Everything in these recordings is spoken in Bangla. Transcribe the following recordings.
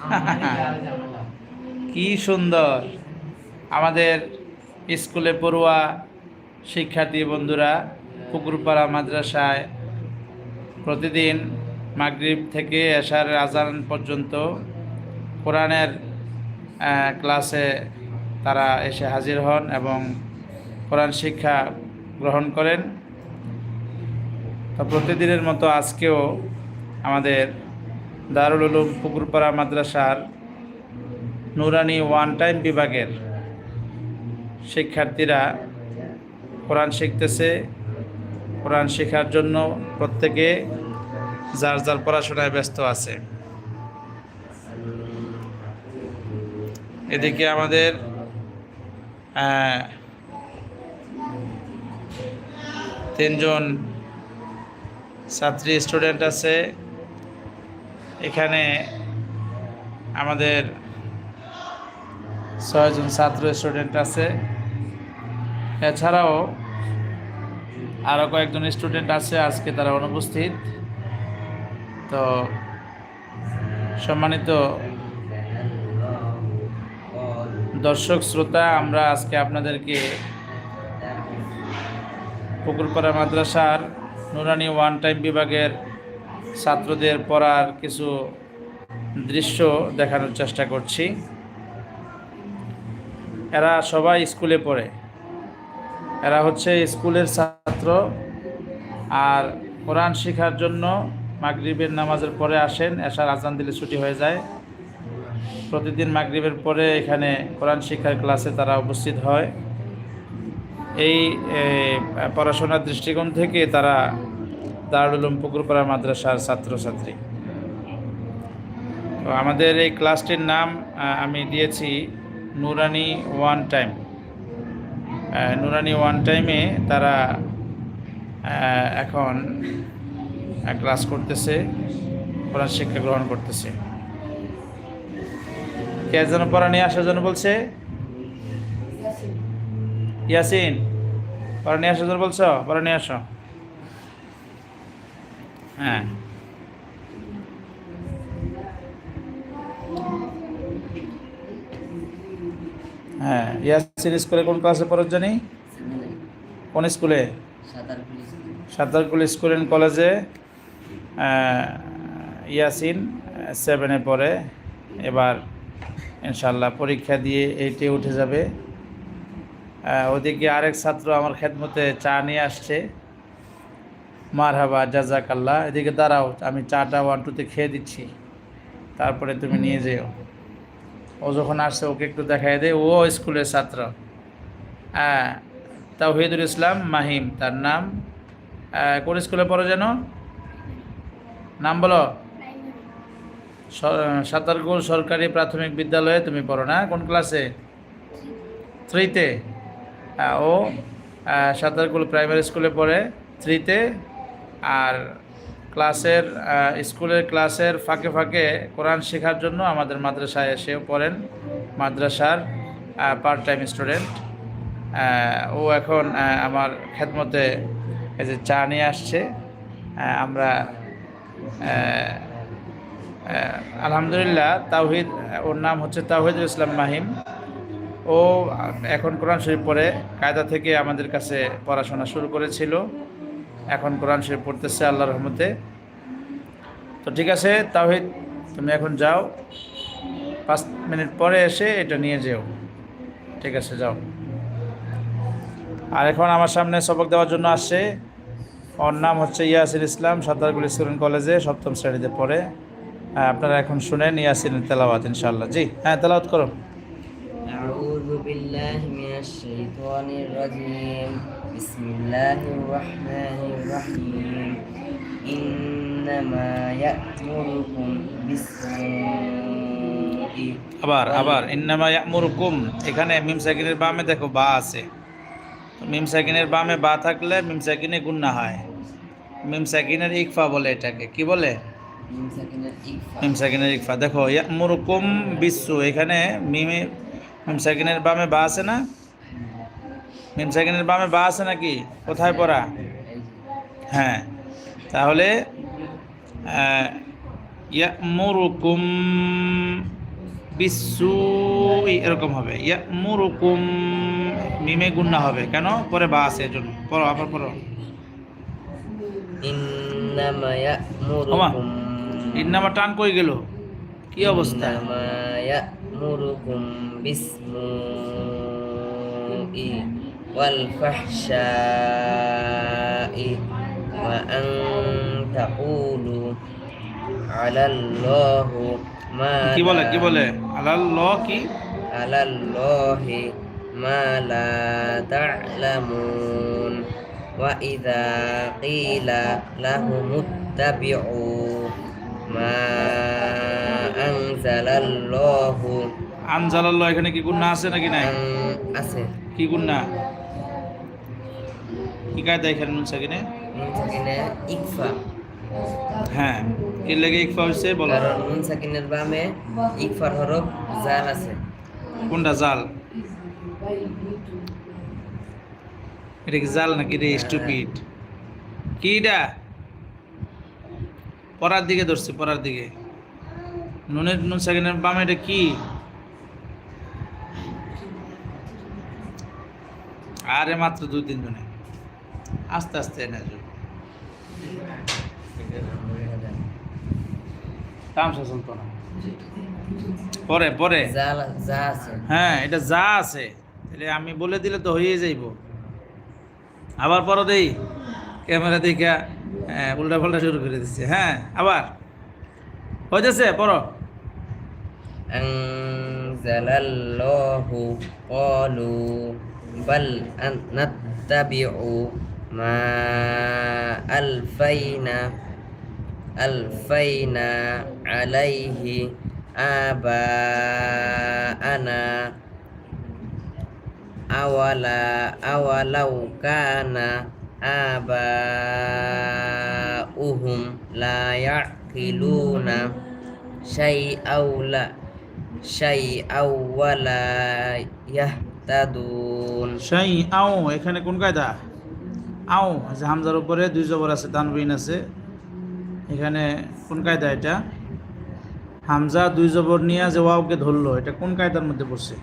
কি সুন্দর। আমাদের স্কুলে পড়ুয়া শিক্ষার্থী বন্ধুরা পুকুরপাড়া মাদ্রাসায় প্রতিদিন মাগরিব থেকে এশার আজান পর্যন্ত কোরআনের ক্লাসে তারা এসে হাজির হন এবং কোরআন শিক্ষা গ্রহণ করেন। তো প্রতিদিনের মতো আজকেও আমাদের দারুল উলুম পুকুরপাড়া মাদ্রাসার নুরানি ওয়ান টাইম বিভাগের শিক্ষার্থীরা কোরআন শিখতেছে। কোরআন শেখার জন্য প্রত্যেকে যার যার পড়াশোনায় ব্যস্ত আছে। এদিকে আমাদের তিনজন ছাত্রী, স্টুডেন্ট আছে। এখানে আমাদের ছয়জন ছাত্র স্টুডেন্ট আছে। এছাড়াও আরও কয়েকজন স্টুডেন্ট আছে, আজকে তারা অনুপস্থিত। তো সম্মানিত দর্শক, শ্রোতা, আমরা আজকে আপনাদেরকে পুকুরপাড়া মাদ্রাসার নুরানি ওয়ান টাইম বিভাগের ছাত্রদের পড়ার কিছু দৃশ্য দেখানোর চেষ্টা করছি। এরা সবাই স্কুলে পড়ে। এরা হচ্ছে স্কুলের ছাত্র আর কোরআন শেখার জন্য মাগরিবের নামাজের পরে আসেন, এসার আজান দিলে ছুটি হয়ে যায়। প্রতিদিন মাগরিবের পরে এখানে কোরআন শিক্ষার ক্লাসে তারা উপস্থিত হয়। এই পড়াশোনার দৃষ্টিকোণ থেকে তারা দারুল উলুম পুকুরপাড়া মাদ্রাসার ছাত্রছাত্রী। তো আমাদের এই ক্লাসটির নাম আমি দিয়েছি নুরানি ওয়ান টাইম। নুরানি ওয়ান টাইমে তারা এখন ক্লাস করতেছে কোরআন শিক্ষা গ্রহণ করতেছে। কে যেন পড়া নিয়ে আসার জন্য বলছে? ইয়াসিন পড়া নিয়ে আসার জন্য বলছো? পড়া নিয়ে আসো। হ্যাঁ। হ্যাঁ ইয়াসিন স্কুলে কোন ক্লাসে পড়ো জানি? কোন স্কুলে? সাঁতার সাঁতারকুল স্কুল অ্যান্ড কলেজে। ইয়াসিন সেভেনে পড়ে। এবার ইনশাল্লাহ পরীক্ষা দিয়ে এইটে উঠে যাবে। ওদিকে আরেক ছাত্র আমার খেদমতে চা নিয়ে আসছে। মার হাবা জাজাকাল্লাহ এদিকে দাঁড়াও আমি চাটা ওয়ান টুতে খেয়ে দিচ্ছি। তারপরে তুমি নিয়ে যেও। ও যখন আসছে ওকে একটু দেখাই দে ও স্কুলের ছাত্র। হ্যাঁ তাওহিদুল ইসলাম মাহিম তার নাম। কোন স্কুলে পড়ো যেন? নাম বলো। স- সাঁতারকুল সরকারি প্রাথমিক বিদ্যালয়ে তুমি পড়ো না? কোন ক্লাসে? থ্রিতে। আহ, ও আহ, সাঁতারকুল প্রাইমারি স্কুলে পড়ে থ্রিতে। আর ক্লাসের স্কুলের ক্লাসের ফাঁকে ফাঁকে কোরআন শেখার জন্য আমাদের মাদ্রাসায় এসেও পড়েন। মাদ্রাসার পার্ট টাইম স্টুডেন্ট ও এখন আমার খেদমতে এই যে চা নিয়ে আসছে। আমরা আলহামদুলিল্লাহ তাওহিদ, ওর নাম হচ্ছে তাওহিদুল ইসলাম মাহিম। ও এখন কোরআন শরীফ পরে কায়দা থেকে আমাদের কাছে পড়াশোনা শুরু করেছিল। এখন কোরআন শরীফ পড়তেছে আল্লাহ রহমতে তো ঠিক আছে তাওহিদ তুমি এখন যাও পাঁচ মিনিট পরে এসে এটা নিয়ে যেও ঠিক আছে যাও আর এখন আমার সামনে সবক দেওয়ার জন্য আসছে ওর নাম হচ্ছে ইয়াসির ইসলাম সাঁতারগুলি স্টুডেন্ট কলেজে সপ্তম শ্রেণীতে পড়ে আহ, আপনারা এখন শুনেন ইয়াসিনের তেলাওয়াত ইনশাল্লাহ জি হ্যাঁ তেলাওয়াত করো أعوذ بالله من الشيطان الرجيم بسم الله الرحمن الرحيم إنما يأمركم بالسوء আবার আবার ইন্নামা ইয়ামুরকুম এখানে মিম সাকিনের বামে দেখো বা আছে তো মিম সাকিনের বামে বা থাকলে মিম সাকিনে গুন্না হয় মিম সাকিনের ইকফা বলে এটাকে কি বলে মিম সাকিনের ইকফা মিম সাকিনের ইকফা দেখো ইয়ামুরকুম বিশ্বু এখানে মিমে মিম সাকিনের বামে বা আছে না মিম সেকেন্ডের বামে বা আছে নাকি? কোথায় পড়া? হ্যাঁ। তাহলে মুরুকুম বিসু এরকম হবে। ইয়া মুরুকুম মিমে গুন্না হবে। কেন? পরে বা আছে এজন্য। পড়ো আবার পড়ো। ইন্নামা টান কই গেল? কি অবস্থা? ইয়ামুরুকুম ই والفحشاء وأن تقولوا على الله ما কি বলে لا- কি বলে আল্লাহ কি على الله ما لا تعلمون وإذا قيل لهم اتبعوا ما أنزل الله আনজালাল্লাহ এখানে কি গুন্না আছে নাকি নাই? আছে। কি গুন্না? কি কায়দা এখানে নুন সাকিনে ইকফা। হ্যাঁ কি লেগে ইকফা হয়েছে বলো। নুন সাকিনের বামে ইকফার হরফ জাল আছে। কোনটা জাল? এটা কি জাল নাকি? রে স্টুপিড কিটা পড়ার দিকে ধরছে পড়ার দিকে। নুনের নুন সেকেন্ডের বামে এটা কি? আরে মাত্র দুই তিন জনে। আস্তে আস্তে এনে আসবে তামসা চলতো না। পরে পরে। হ্যাঁ এটা যা আছে। তাহলে আমি বলে দিলে তো হয়ে যাইব। আবার পরে দেই। ক্যামেরা দেখা হ্যাঁ, উল্টা পাল্টা শুরু করে দিচ্ছে হ্যাঁ আবার। হয়েছে পর জালাল্লাহু কলু بل أن نتبع ما ألفينا ألفينا عليه آباءنا. أولا أولو كان آباؤهم لا يعقلون شيئا لا شيئا ولا يهتدون. সেই আও এখানে কোন কায়দা? আও আছে হামজার উপরে দুই জবর আছে তানবিন আছে। এখানে কোন কায়দা এটা? হামজা দুই জবর নিয়ে যে ওয়াওকে ধরলো এটা কোন কায়দার মধ্যে পড়ছে?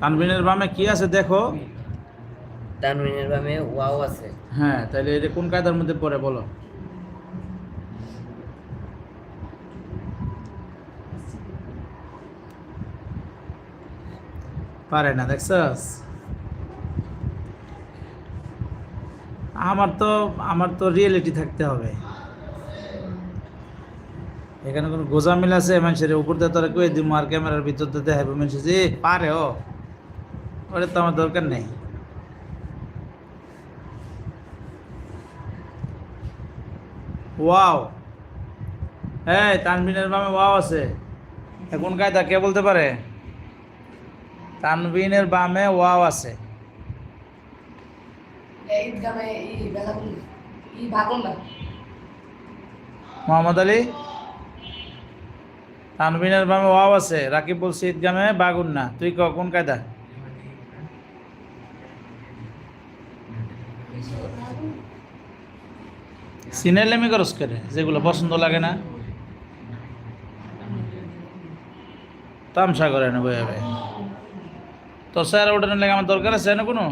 তানবিনের বামে কি আছে দেখো? তানবিনের বামে ওয়াও আছে। হ্যাঁ তাহলে এটা কোন কায়দার মধ্যে পড়ে বলো? পারে না, দেখছস? আমার তো আমার তো রিয়েলিটি থাকতে হবে। এখানে কোনো গোজামিল আছে মানুষের উপর দিয়ে তোরা কয়ে দিব আর ক্যামেরার ভিতর দিয়ে দেখাবো মানুষ যে পারে ও। ওটা তো আমার দরকার নেই। ওয়াও। হ্যাঁ তানবিনের বামে ওয়াও আছে। এখন কায়দা, কে বলতে পারে? তানবিনের বামে ওয়াও আছে। মোহাম্মদ আলী? তানবিনের বামে ওয়াও আছে রাকিব বলছি ঈদগামে বাগুন না। তুই ক কোন কায়দা? সিনেলেমি করস করে যেগুলো পছন্দ লাগে না। তামসা করে না বই তোর স্যার ওঠানোর লাগে আমার দরকার আছে না কোনো?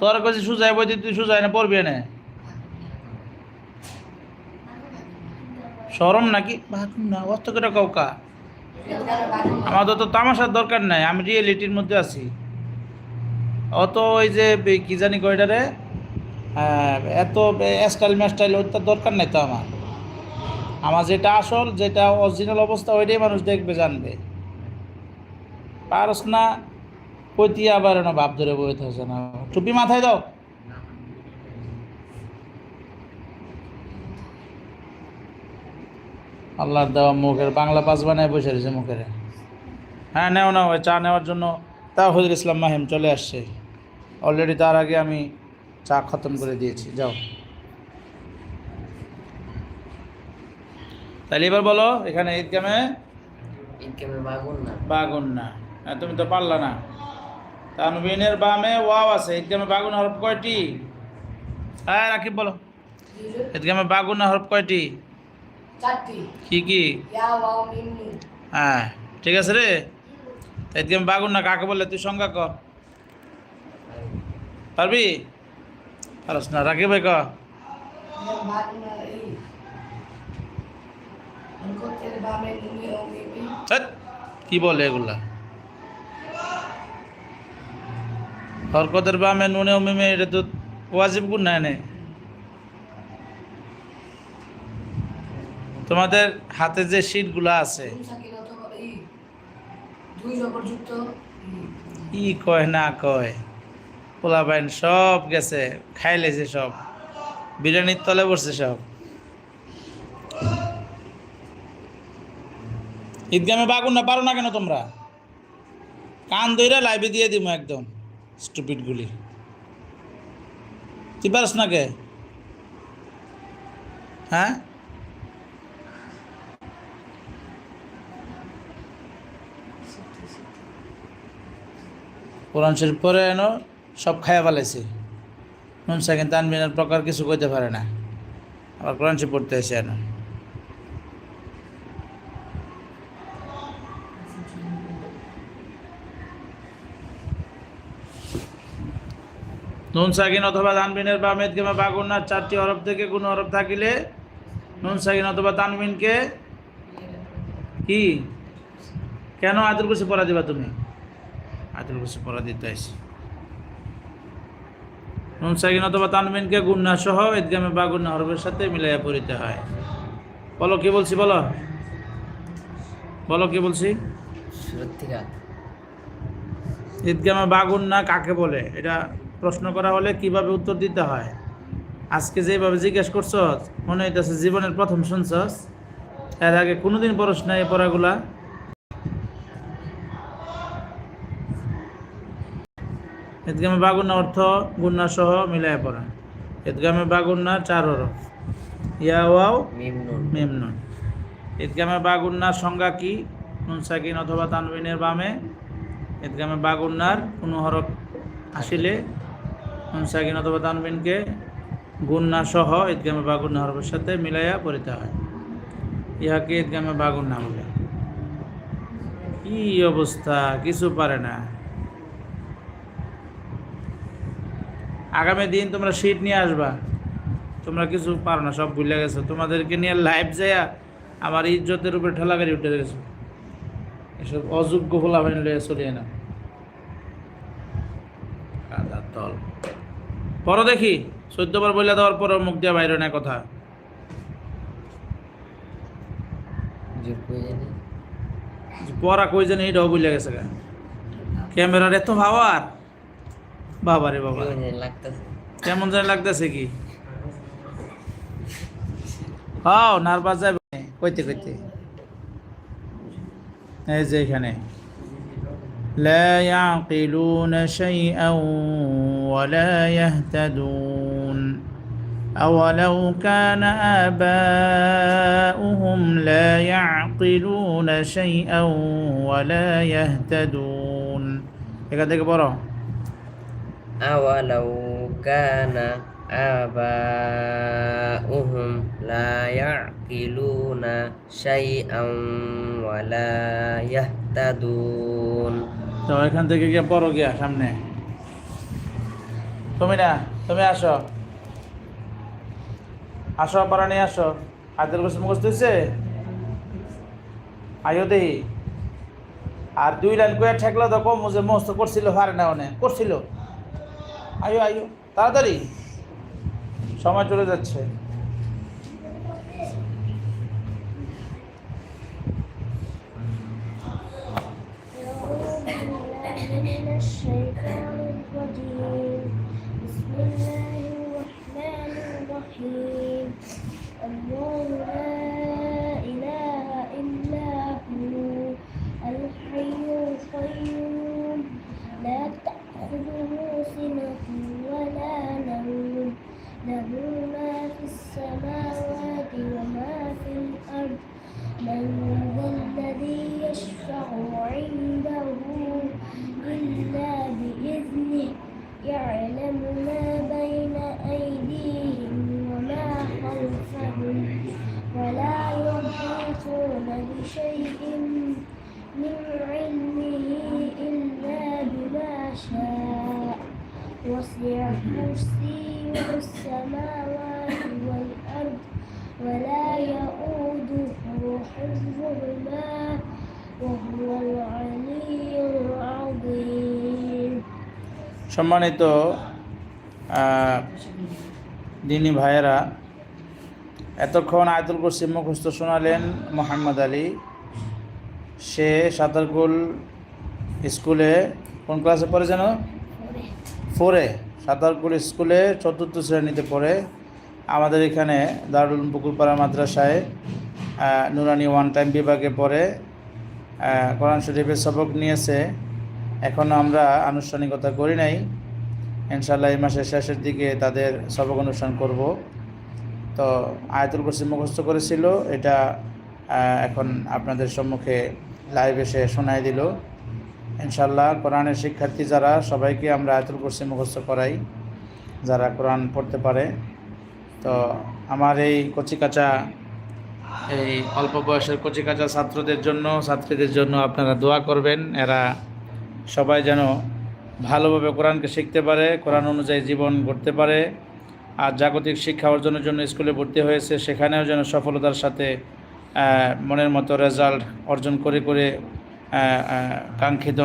তোর কাছে সুজাই বই তুই সুজাই না পড়বি না। সরম নাকি? না অস্ত করে কাউকা আমাদের তো তামাশার দরকার নাই আমি রিয়েলিটির মধ্যে আছি। অত ওই যে কি জানি কয়টারে হ্যাঁ, এত স্টাইল ম্যাস্টাইল ওইটার দরকার নাই তো আমার। আমার যেটা আসল যেটা অরিজিনাল অবস্থা ওইটাই মানুষ দেখবে জানবে। পারস না কইতি আবার না ভাব ধরে বইতে হচ্ছে না। টুপি মাথায় দাও। আল্লাহর দেওয়া মুখের বাংলা পাস বানায় বসে রয়েছে মুখের। হ্যাঁ নেও ওই চা নেওয়ার জন্য তাহিদুল ইসলাম মাহিম চলে আসছে। অলরেডি তার আগে আমি চা খতম করে দিয়েছি। যাও। তাহলে এবার বলো এখানে ঈদগামে ঈদগামে বাগুন না। বাগুন না। তুমি তো পারলা না। তানবিনের বামে ওয়াও আছে ঈদগামে বাগুন হরফ কয়টি? হ্যাঁ রাকিব বলো। ঈদগামে বাগুন্না হরফ কয়টি? চারটি। কি কি? ইয়া হ্যাঁ ঠিক আছে রে। ইদগামে বাগুন না কাকে বলে তুই সংজ্ঞা ক? পারবি? পারস না রাখি ভাই ক? বাগুনা কি বলে এগুলা? হরকতের বামে নুনে মিমে এটা তো ওয়াজিব গুণ না এনে তোমাদের হাতে যে শিটগুলো আছে, ই। কয় না কয় পোলা বাইন সব গেছে খাইলেছে সব, বিরিয়ানির তলে বসছে সব। ঈদগামে বাগুন না, পারো না কেন তোমরা? কান দইরা লাইভে দিয়ে দিব একদম। স্টুপিডগুলি। তুই পারস না কে? হ্যাঁ? কোরআন শরীফ পরে এনো, সব খাইয়া ফেলাইছে। নুন সাকিন তানবিনের প্রকার কিছু কইতে পারে না। আবার কোরআন শরীফ পড়তে এসে এনো। নুন সাকিন অথবা তানবিনের বা কিংবা বাগুন্নার চারটি হরফ থেকে কোনো হরফ থাকিলে নুন সাকিন অথবা তানবিনকে কি? কেন আদুল কুসি পড়া দিবা তুমি? আদুল কুসি পড়া দিতে আইসি নুন সাকিন অথবা তানবিনকে গুন্না সহ ঈদগামে বা গুন্না হরফের সাথে মিলাইয়া পড়িতে হয়। বলো কি বলছি বলো? বলো কি বলছি? ঈদগামে বাগুন্না কাকে বলে? এটা প্রশ্ন করা হলে কীভাবে উত্তর দিতে হয়? আজকে যেভাবে জিজ্ঞেস করছস মনে হইতেছে জীবনের প্রথম শুনছস। এর আগে কোনোদিন পড়স না এই পড়াগুলা। ঈদগামে বাগুন্না অর্থ গুন্না সহ মিলায় পড়া। ঈদগামে বাগুন্না চার হরফ। ইয়া ওয়াও মিম নুন ঈদগামে বাগুন্নার সংজ্ঞা কি? নুন সাকিন অথবা তানবিনের বামে। ঈদগামে বাগুন্নার কোনো হরফ আসিলে সাকিন অথবা তানবিনকে গুন্না সহ ঈদগামে বাগুন্না হরফের সাথে মিলাইয়া পড়িতে হয়। ইহাকে ঈদগামে বাগুন্না বলে। কি অবস্থা? কিছু পারে না। আগামী দিন তোমরা শীত নিয়ে আসবা। তোমরা কিছু পারো না, সব ভুলে গেছো। তোমাদেরকে নিয়ে লাইভ যাইয়া আমার ইজ্জতের উপরে ঠেলাগাড়ি উঠে গেছো। এসব অযোগ্য ফোলা ভাই লইয়া চলিয়ে না কাদার দল পরো দেখি চোদ্দবার বইলা দেওয়ার পর মুখ দিয়া বাইরে না কথা জোর করে জানি পড়া কই জানি এটাও বুঝলে গেছে গা ক্যামেরার এত ভাবার বাবা রে বাবা কেমন জানি লাগতেছে কেমন জানি লাগতেছে কি হাও নার্ভাস যাবে কইতে কইতে এই যে এখানে لا يعقلون شيئا ولا يهتدون أولو كان آباؤهم لا يعقلون شيئا ولا يهتدون এখান থেকে পড়ো أولو كان آباؤهم لا يعقلون شيئا ولا يهتدون তো এখান থেকে গিয়ে পড়ো গিয়া সামনে তুমি না তুমি আসো। আসো পারা আসো। হাতের গোস মুখস্থ হয়েছে আয়ো দেহি আর দুই লাইন করে ঠেকলো তো কম যে মস্ত করছিল পারে না অনেক করছিল। আয়ো আয়ো তাড়াতাড়ি। সময় চলে যাচ্ছে। من so worried. সম্মানিত দিনী ভাইয়েরা, এতক্ষণ আয়তুল কুরসি মুখস্থ শোনালেন মোহাম্মদ আলী। সে সাঁতারকুল স্কুলে কোন ক্লাসে পড়ে যেন? ফোরে। সাঁতারকুল স্কুলে চতুর্থ শ্রেণীতে পড়ে। আমাদের এখানে দারুল পুকুরপাড়া মাদ্রাসায় নুরানি ওয়ান টাইম বিভাগে পড়ে। কোরআন শরীফের সবক নিয়েছে। এখনও আমরা আনুষ্ঠানিকতা করি নাই। ইনশাল্লাহ এই মাসের শেষের দিকে তাদের সবক অনুষ্ঠান করব। তো আয়াতুল কুরসি মুখস্থ করেছিল, এটা এখন আপনাদের সম্মুখে লাইভ এসে শোনাই দিল। ইনশাল্লাহ কোরআনের শিক্ষার্থী যারা, সবাইকে আমরা আয়াতুল কুরসি মুখস্থ করাই, যারা কোরআন পড়তে পারে। তো আমার এই কচিকাচা, এই অল্প বয়সের কচিকাচা ছাত্রদের জন্য, ছাত্রীদের জন্য আপনারা দোয়া করবেন। এরা সবাই যেন ভালোভাবে কোরআনকে শিখতে পারে, কোরআন অনুযায়ী জীবন গড়তে পারে, আর জাগতিক শিক্ষা অর্জনের জন্য স্কুলে ভর্তি হয়েছে, সেখানেও যেন সফলতার সাথে মনের মতো রেজাল্ট অর্জন করে করে কাঙ্ক্ষিত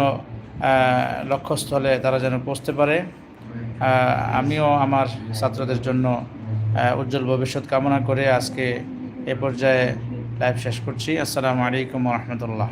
লক্ষ্যস্থলে তারা যেন পৌঁছতে পারে। আমিও আমার ছাত্রদের জন্য উজ্জ্বল ভবিষ্যৎ কামনা করে আজকে এ পর্যায়ে লাইভ শেষ করছি। আসসালামু আলাইকুম রহমতুল্লাহ।